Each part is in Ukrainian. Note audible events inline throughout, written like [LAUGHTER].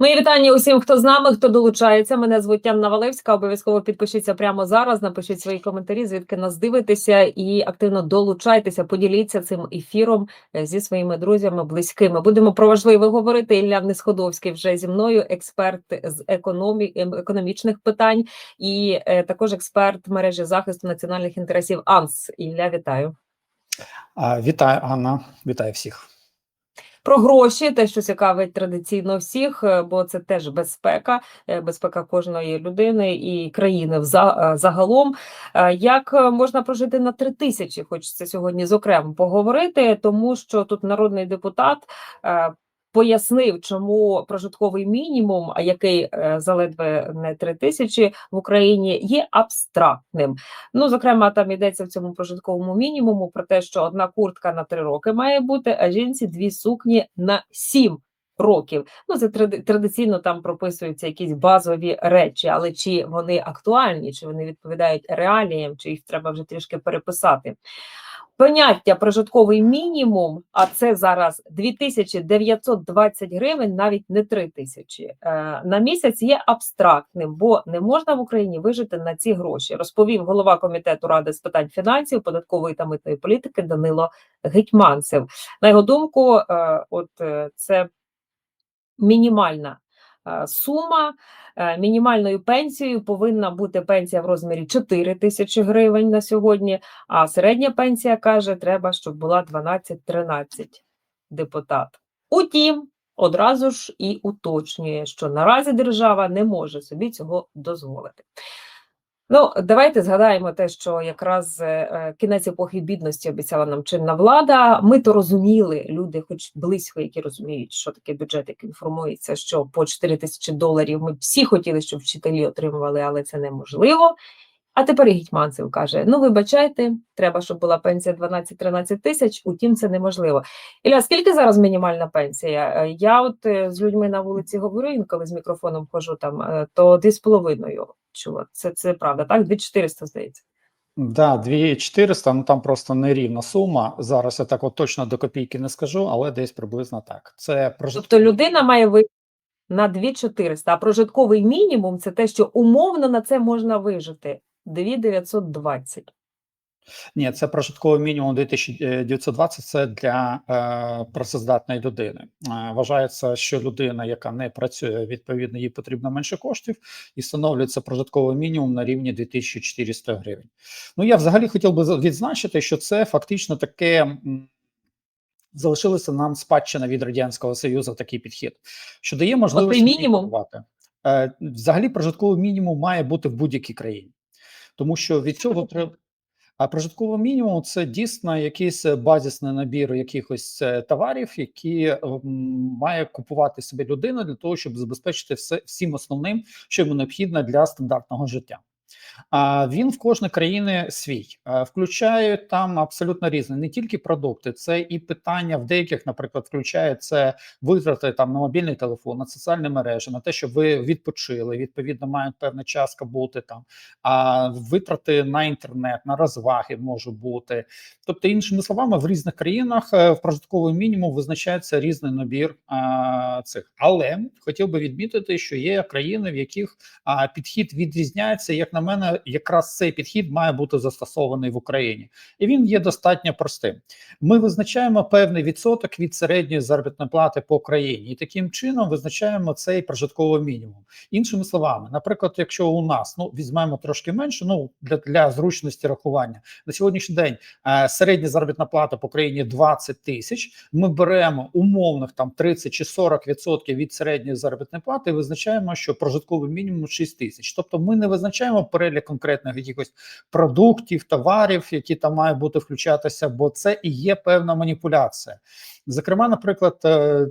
Мої вітання усім, хто з нами, хто долучається. Мене звуть Анна Валевська. Обов'язково підпишіться прямо зараз. Напишіть свої коментарі, звідки нас дивитеся, і активно долучайтеся. Поділіться цим ефіром е, зі своїми друзями, близькими. Будемо про важливе говорити. Ілля Несходовський вже зі мною, експерт з економі... ем, економічних питань, і е, також експерт мережі захисту національних інтересів АНС. Ілля, вітаю. Вітаю, Анна, вітаю всіх. Про гроші, те, що цікавить традиційно всіх, е, бо це теж безпека, е, безпека кожної людини і країни е, загалом. Як можна прожити на три тисячі? Хочеться сьогодні зокрема поговорити, тому що тут народний депутат. Пояснив, чому прожитковий мінімум, який е, заледве не три тисячі в Україні, є абстрактним. Ну, зокрема, там йдеться в цьому прожитковому мінімуму про те, що одна куртка на три роки має бути, а жінці дві сукні на сім років. Ну, це тради- традиційно там прописуються якісь базові речі, але чи вони актуальні, чи вони відповідають реаліям, чи їх треба вже трішки переписати. Поняття прожитковий мінімум, а це зараз 2920 гривень, навіть не 3000 е, на місяць є абстрактним, бо не можна в Україні вижити на ці гроші, розповів голова комітету ради з питань фінансів, податкової та митної політики Данило Гетьманцев. На його думку, е, от е, це мінімальна сума. Е, Мінімальною пенсією повинна бути пенсія в розмірі 4 тисячі гривень на сьогодні, а середня пенсія каже, треба, щоб була 12-13 депутат. Утім, одразу ж і уточнює, що наразі держава не може собі цього дозволити. Ну, давайте згадаємо те, що якраз е, е, кінець епохи бідності обіцяла нам чинна влада. Ми то розуміли, люди, хоч близько, які розуміють, що таке бюджет, який інформується, що по 4 тисячі доларів ми всі хотіли, щоб вчителі отримували, але це неможливо. А тепер і Гетьманцев каже: ну вибачайте, треба, щоб була пенсія 12-13 тисяч, утім, це неможливо. Ілля, скільки зараз мінімальна пенсія? Е, Я от е, з людьми на вулиці говорю, інколи з мікрофоном хожу там, е, то 2,5 чула. Це, це правда, так? 2400, здається. Да, 2400, ну там просто нерівна сума. Зараз я так от точно до копійки не скажу, але десь приблизно так. Це прожитковий Тобто людина має вийти на 2400, а прожитковий мінімум це те, що умовно на це можна вижити. 2920. Ні, це прожитковий мінімум 2920 це для е, працездатної людини. Е, вважається, що людина, яка не працює, відповідно, їй потрібно менше коштів, і встановлюється прожитковий мінімум на рівні 2400 гривень. Ну я взагалі хотів би відзначити, що це фактично таке. Залишилося нам спадщина від радянського союзу такий підхід, що дає можливість мінімум. Е, взагалі, прожитковий мінімум має бути в будь-якій країні, тому що від цього треба. А прожитковий мінімум це дійсно якийсь базісний базисний набір якихось е, товарів, які е, має купувати собі людина для того, щоб забезпечити все всім основним, що йому необхідно для стандартного життя. А він в кожної країни свій, включає там абсолютно різне, не тільки продукти, це і питання в деяких, наприклад, включає це витрати там на мобільний телефон, на соціальні мережі, на те, щоб ви відпочили. Відповідно, мають певна частка бути там. А витрати на інтернет, на розваги може бути. Тобто, іншими словами, в різних країнах е, в прожитковий мінімум визначається різний набір а, цих. Але хотів би відмітити, що є країни, в яких а, підхід відрізняється. Як на мене, якраз цей підхід має бути застосований в Україні, і він є достатньо простим. Ми визначаємо певний відсоток від середньої заробітної плати по країні, і таким чином визначаємо цей прожитковий мінімум. Іншими словами, наприклад, якщо у нас ну візьмемо трошки менше, ну для, для зручності рахування на сьогоднішній день е, середня заробітна плата по країні 20 тисяч. Ми беремо умовних там 30 чи 40 відсотків від середньої заробітної плати. і Визначаємо, що прожитковий мінімум 6 тисяч. Тобто, ми не визначаємо перелік конкретних якихось продуктів, товарів, які там мають бути включатися, бо це і є певна маніпуляція. Зокрема, наприклад, е,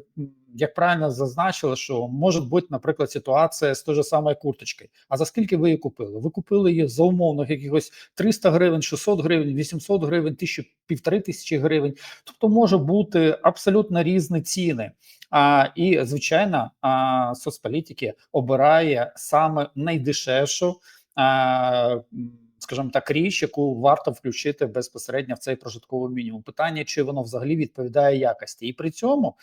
як правильно зазначили, що може бути, наприклад, ситуація з тою ж самою курточкою. А за скільки ви її купили? Ви купили її за умовних якихось 300 гривень, 600 гривень, 800 гривень, тисячу, півтори тисячі гривень. Тобто може бути абсолютно різні ціни. А, і звичайно, а, соцполітики обирає саме найдешевшу. uh, скажімо так, річ, яку варто включити безпосередньо в цей прожитковий мінімум. Питання, чи воно взагалі відповідає якості, і при цьому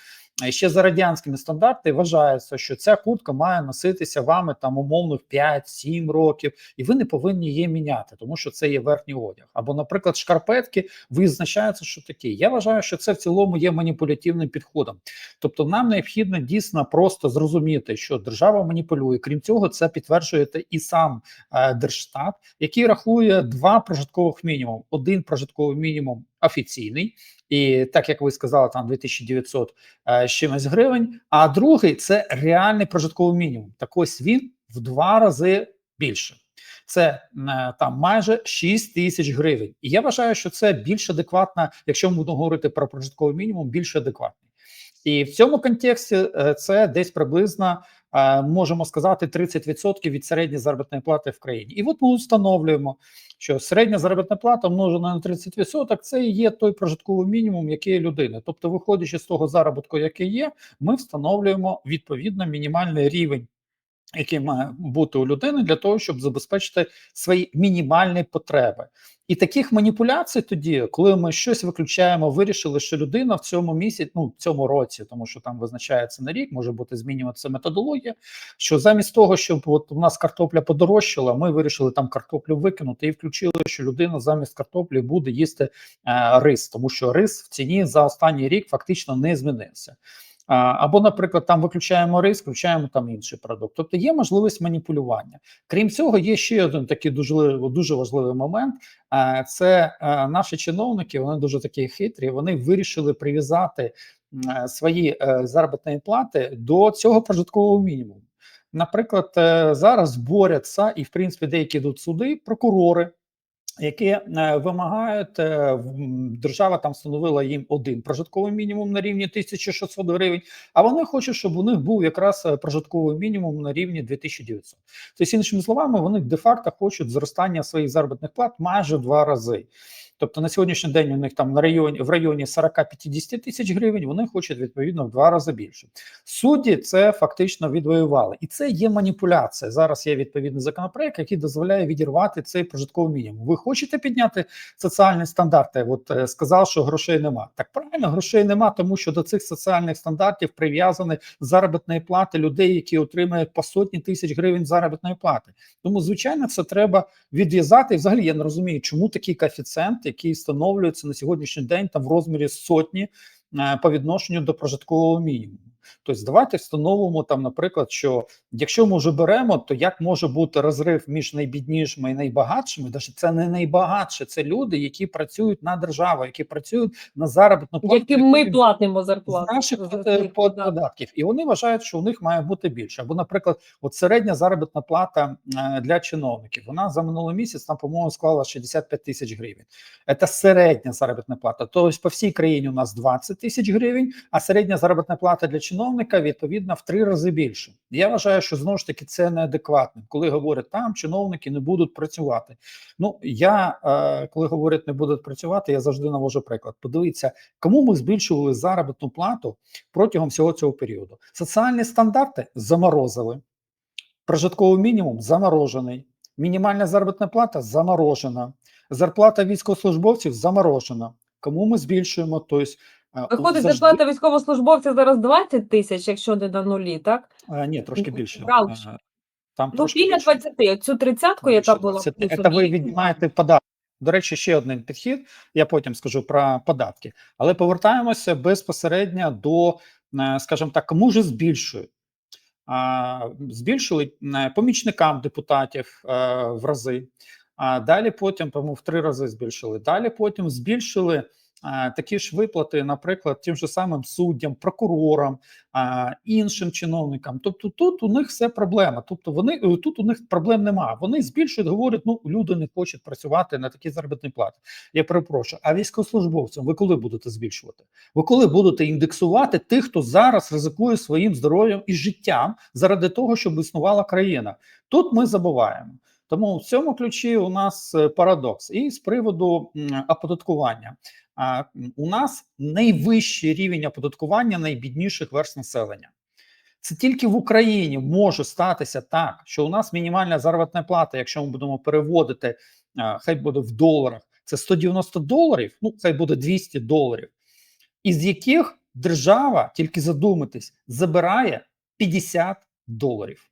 е, ще за радянськими стандартами вважається, що ця куртка має носитися вами там умовно 5-7 років, і ви не повинні її міняти, тому що це є верхній одяг. Або, наприклад, шкарпетки визначаються, що такі. Я вважаю, що це в цілому є маніпулятивним підходом. Тобто, нам необхідно дійсно просто зрозуміти, що держава маніпулює. Крім цього, це підтверджує і сам е, Держстат, який рахує два прожиткових мінімум: один прожитковий мінімум офіційний, і так як ви сказали, там 2900 е, з чимось гривень. А другий це реальний прожитковий мінімум. Так ось він в два рази більше. Це е, там майже 6 тисяч гривень. І я вважаю, що це більш адекватно, якщо ми будемо говорити про прожитковий мінімум, більш адекватний. І в цьому контексті е, це десь приблизно можемо сказати 30% від середньої заробітної плати в країні. І от ми встановлюємо, що середня заробітна плата множена на 30% – це і є той прожитковий мінімум, який є людини. Тобто, виходячи з того заробітку, який є, ми встановлюємо відповідно мінімальний рівень. Який має бути у людини для того, щоб забезпечити свої мінімальні потреби, і таких маніпуляцій тоді, коли ми щось виключаємо, вирішили, що людина в цьому місяці, ну в цьому році, тому що там визначається на рік, може бути змінюватися методологія. Що замість того, щоб от у нас картопля подорожчала, ми вирішили там картоплю викинути і включили, що людина замість картоплі буде їсти е, рис, тому що рис в ціні за останній рік фактично не змінився. Або, наприклад, там виключаємо рис, включаємо там інший продукт. Тобто є можливість маніпулювання. Крім цього, є ще один такий дуже дуже важливий момент. Це наші чиновники, вони дуже такі хитрі. Вони вирішили прив'язати свої е, заробітні плати до цього прожиткового мінімуму. Наприклад, е, зараз борються, і в принципі деякі йдуть суди, прокурори які е, вимагають е, держава там встановила їм один прожитковий мінімум на рівні 1600 гривень. А вони хочуть, щоб у них був якраз е, прожитковий мінімум на рівні 2900. Тобто, іншими словами, вони де-факто хочуть зростання своїх заробітних плат майже в два рази. Тобто на сьогоднішній день у них там на районі в районі 40-50 тисяч гривень. Вони хочуть відповідно в два рази більше. Судді це фактично відвоювали, і це є маніпуляція. Зараз є відповідний законопроект, який дозволяє відірвати цей прожитковий мінімум. Ви хочете підняти соціальні стандарти? От е, сказав, що грошей нема. Так правильно, грошей нема, тому що до цих соціальних стандартів прив'язані заробітної плати людей, які отримують по сотні тисяч гривень заробітної плати. Тому, звичайно, це треба відв'язати. Взагалі я не розумію, чому такий коефіцієнт який встановлюється на сьогоднішній день там в розмірі сотні е, по відношенню до прожиткового мінімуму. Тобто, давайте встановимо там, наприклад, що якщо ми вже беремо, то як може бути розрив між найбіднішими і найбагатшими? Даже це не найбагатше, це люди, які працюють на державу, які працюють на заробітну плату, яким ми платимо зарплату наших е, податків, і вони вважають, що у них має бути більше. Або, наприклад, от середня заробітна плата е, для чиновників. Вона за минулий місяць там, по-моєму, склала 65 тисяч гривень. Це середня заробітна плата. Тобто по всій країні у нас 20 тисяч гривень, а середня заробітна плата для чиновників чиновника відповідно в три рази більше. Я вважаю, що знову ж таки це неадекватно, коли говорять там чиновники не будуть працювати. Ну я е, коли говорять не будуть працювати, я завжди навожу приклад. Подивіться, кому ми збільшували заробітну плату протягом всього цього періоду. Соціальні стандарти заморозили, прожитковий мінімум заморожений, мінімальна заробітна плата заморожена, зарплата військовослужбовців заморожена. Кому ми збільшуємо? Тобто Виходить, завжди... зарплата військовослужбовця зараз 20 тисяч, якщо не на нулі, так? А, ні, трошки більше. Раніше. Там Ну, трошки біля більше. 20. Цю тридцятку, яка була Це ви віднімаєте податки. До речі, ще один підхід. Я потім скажу про податки, але повертаємося безпосередньо до, е, скажімо так, кому ж збільшують. Збільшили е, помічникам депутатів е, в рази, а далі потім, по-моєму, в три рази збільшили. Далі потім збільшили такі ж виплати, наприклад, тим же самим суддям, прокурорам, іншим чиновникам. Тобто, тут у них все проблема. Тобто, вони е, тут у них проблем немає. Вони збільшують, говорять, ну люди не хочуть працювати на такі заробітні плати. Я перепрошую, а військовослужбовцям ви коли будете збільшувати? Ви коли будете індексувати тих, хто зараз ризикує своїм здоров'ям і життям заради того, щоб існувала країна? Тут ми забуваємо. Тому в цьому ключі у нас е, парадокс. І з приводу оподаткування. А у нас найвищий рівень оподаткування найбідніших верст населення. Це тільки в Україні може статися так, що у нас мінімальна заробітна плата, якщо ми будемо переводити хай буде в доларах, це 190 доларів, ну хай буде 200 доларів, із яких держава, тільки задумайтесь, забирає 50 доларів.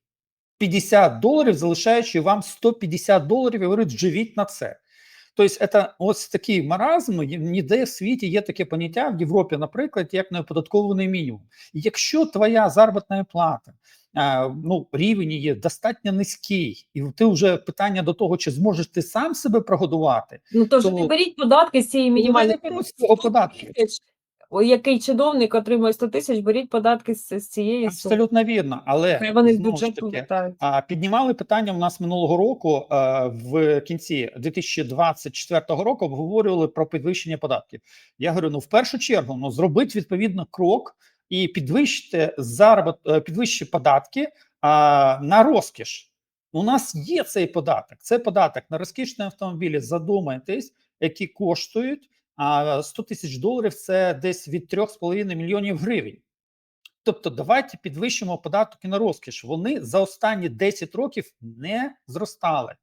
50 доларів, залишаючи вам 150 доларів, і говорить, живіть на це. Тобто, це ось такий маразм, ніде в світі є таке поняття в Європі, наприклад, як неоподаткований мінімум. І якщо твоя заробітна плата, ну, рівень є достатньо низький, і ти вже питання до того, чи зможеш ти сам себе прогодувати, Ну тож То- не беріть податки з цієї вони мінімальної не беруть з цього податки. Який чиновник отримує 100 тисяч, беріть податки з, з цієї суми. Абсолютно вірно, але Хай вони з знову ж бюджету таки, вертають. А піднімали питання у нас минулого року е, в кінці 2024 року. Обговорювали про підвищення податків. Я говорю: ну в першу чергу, ну зробіть відповідно крок і підвищити заробіт, е, підвищити податки а, на розкіш. У нас є цей податок. Це податок на розкішні автомобілі. Задумайтесь, які коштують а 100 тисяч доларів. Це десь від 3,5 мільйонів гривень. Тобто, давайте підвищимо податки на розкіш. Вони за останні 10 років не зростали.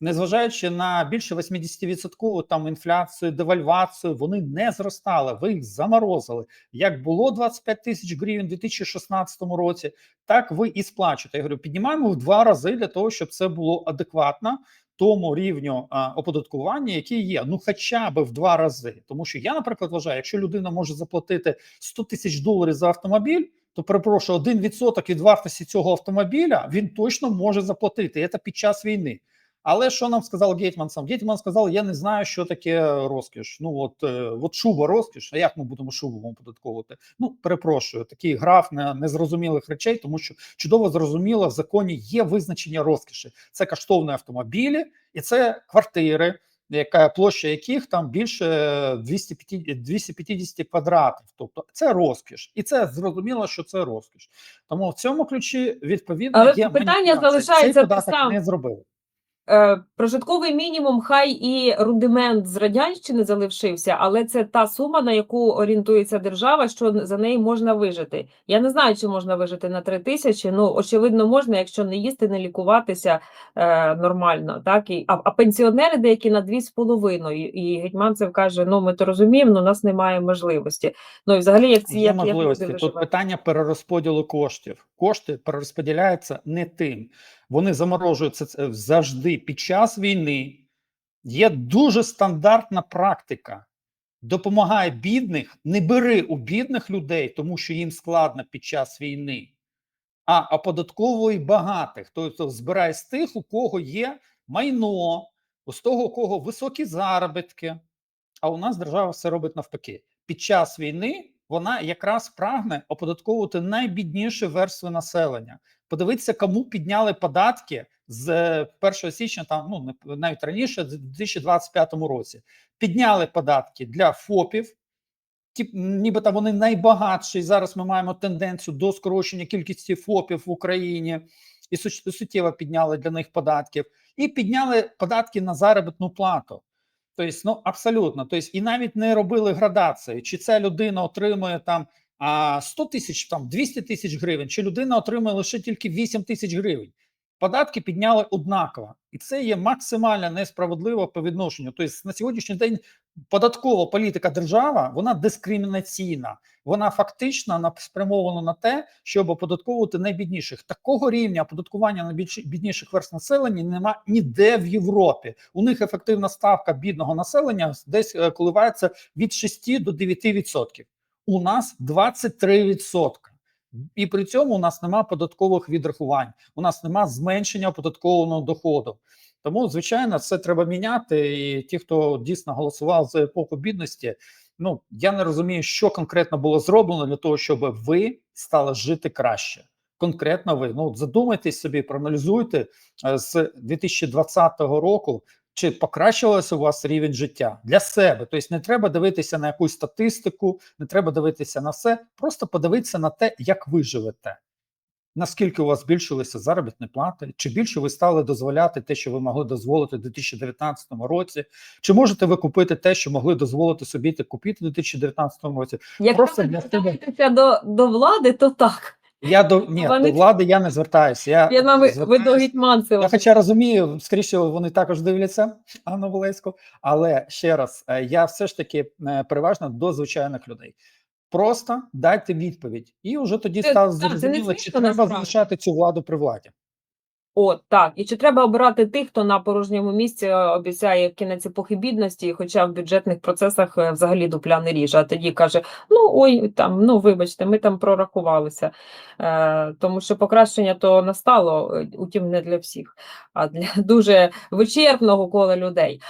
Незважаючи на більше 80% там інфляцію, девальвацію, вони не зростали. Ви їх заморозили. Як було 25 тисяч гривень у 2016 році, так ви і сплачуєте. Я говорю, піднімаємо в два рази для того, щоб це було адекватно тому рівню а, оподаткування, який є. Ну, хоча б в два рази. Тому що я, наприклад, вважаю, якщо людина може заплатити 100 тисяч доларів за автомобіль, то перепрошую, 1% від вартості цього автомобіля він точно може заплатити. Це під час війни. Але що нам сказав Гетьман сам? Гетьман сказав: я не знаю, що таке розкіш. Ну от, е, от шуба розкіш. А як ми будемо шубу оподатковувати? Ну перепрошую, такий граф на незрозумілих речей, тому що чудово зрозуміло, в законі є визначення розкіші. Це коштовні автомобілі і це квартири, яка площа яких там більше 250, 250 квадратів. Тобто це розкіш, і це зрозуміло, що це розкіш. Тому в цьому ключі відповідно Але є питання залишається Цей те саме. не зробили. Е, прожитковий мінімум, хай і рудимент з радянщини залишився, але це та сума, на яку орієнтується держава, що за неї можна вижити. Я не знаю, чи можна вижити на 3 тисячі. Ну очевидно, можна, якщо не їсти, не лікуватися е, нормально. Так і а, а пенсіонери деякі на 2,5. І, і Гетьманцев каже: ну ми то розуміємо, але у нас немає можливості. Ну і взагалі, як ці Є як, як можливості. люди Тут питання перерозподілу коштів. Кошти перерозподіляються не тим. Вони заморожуються це під час війни. Є дуже стандартна практика. Допомагай бідних, не бери у бідних людей, тому що їм складно під час війни, а оподатковуй багатих. Тобто збирай з тих, у кого є майно, з того, у кого високі заробітки. А у нас держава все робить навпаки. Під час війни вона якраз прагне оподатковувати найбідніші верстви населення. Подивитися, кому підняли податки з е, 1 січня, там ну навіть раніше, в 2025 році. Підняли податки для ФОПів, ті, нібито вони найбагатші. Зараз ми маємо тенденцію до скорочення кількості ФОПів в Україні і суттєво підняли для них податків, і підняли податки на заробітну плату. Тобто, ну абсолютно. Тобто, і навіть не робили градацію, чи ця людина отримує там а, 100 тисяч, там 200 тисяч гривень, чи людина отримує лише тільки 8 тисяч гривень. Податки підняли однаково, і це є максимально несправедливо по відношенню. Тобто, на сьогоднішній день податкова політика держава вона дискримінаційна. Вона фактично спрямована на те, щоб оподатковувати найбідніших. Такого рівня оподаткування найбідніших верст населення нема ніде в Європі. У них ефективна ставка бідного населення десь е, коливається від 6 до 9 відсотків. У нас 23 відсотка. І при цьому у нас нема податкових відрахувань, у нас нема зменшення оподаткованого доходу. Тому, звичайно, це треба міняти. І ті, хто дійсно голосував за епоху бідності, ну я не розумію, що конкретно було зроблено для того, щоб ви стали жити краще. Конкретно ви ну задумайтесь собі, проаналізуйте е, з 2020 року. Чи покращувався у вас рівень життя для себе? Тобто не треба дивитися на якусь статистику, не треба дивитися на все, просто подивитися на те, як ви живете. Наскільки у вас збільшилися заробітні плати, чи більше ви стали дозволяти те, що ви могли дозволити у 2019 році? Чи можете ви купити те, що могли дозволити собі купити у 2019 році? Якщо Просто ви для себе. до, до влади, то так. Я до ні, Вони- до влади я не звертаюся. Я, Я нам ви, ви до Гетьманцева. Я хоча розумію, скоріше вони також дивляться Анну Волеську, але ще раз, е, я все ж таки е, переважно до звичайних людей. Просто дайте відповідь, і вже тоді не зрозуміло, чи треба залишати цю владу при владі. О, так. І чи треба обирати тих, хто на порожньому місці е, обіцяє кінець епохи бідності, хоча в бюджетних процесах е, взагалі дупля не ріже, а тоді каже: ну ой, там, ну вибачте, ми там прорахувалися. Е, тому що покращення то настало, е, утім, не для всіх, а для [LAUGHS] дуже вичерпного кола людей.